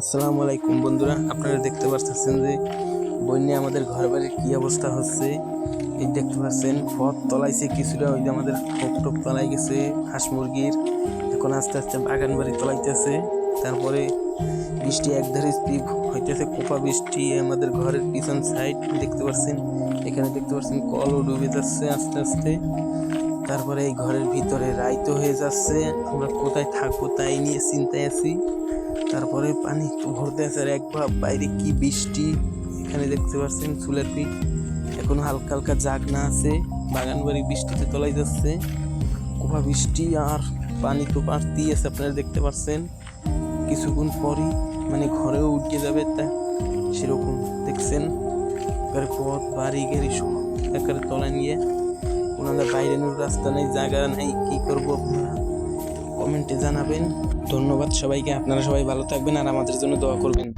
আসসালামু আলাইকুম বন্ধুরা, আপনারা দেখতে পাচ্ছেন যে বন্যা আমাদের ঘর বাড়ির কি অবস্থা হচ্ছে। এই দেখতে পাচ্ছেন, পথ তলাইছে কিছুটা, ওই যে আমাদের টোপ টোপ তলাই গেছে হাঁস মুরগির। এখন আস্তে আস্তে বাগান বাড়ি তলাইতেছে। তারপরে বৃষ্টি একধারে স্পিড হইতেছে, কোপা বৃষ্টি আমাদের ঘরের পিছন সাইড দেখতে পাচ্ছেন। এখানে দেখতে পাচ্ছেন, কলও ডুবে যাচ্ছে আস্তে আস্তে। তারপরে এই ঘরের ভিতরে রাইতো হয়ে যাচ্ছে। আমরা কোথায় থাকব তাই নিয়ে চিন্তায় আছি। তারপরে পানি ভরতে আছে আর এক ভাব বাইরে কি বৃষ্টি, এখানে দেখতে পাচ্ছেন চুলের পিঠ। এখনও হালকা হালকা জাগ না আছে, বাগান বাড়ি বৃষ্টিতে তলাই যাচ্ছে। কোপা বৃষ্টি আর পানি তো বাড়তেই আছে, আপনারা দেখতে পাচ্ছেন কিছুক্ষণ পরই মানে ঘরেও উঠে যাবে তা সেরকম দেখছেন। এবারে পথ, বাড়ি, গাড়ি সব একেবারে তলায় নিয়ে। ওনাদের বাইরে রাস্তা নেই, জায়গা নেই, কি করব আপনারা? কমেন্টে জানাবেন। ধন্যবাদ সবাইকে আপনারা সবাই ভালো থাকবেন আর আমাদের জন্য দোয়া করবেন।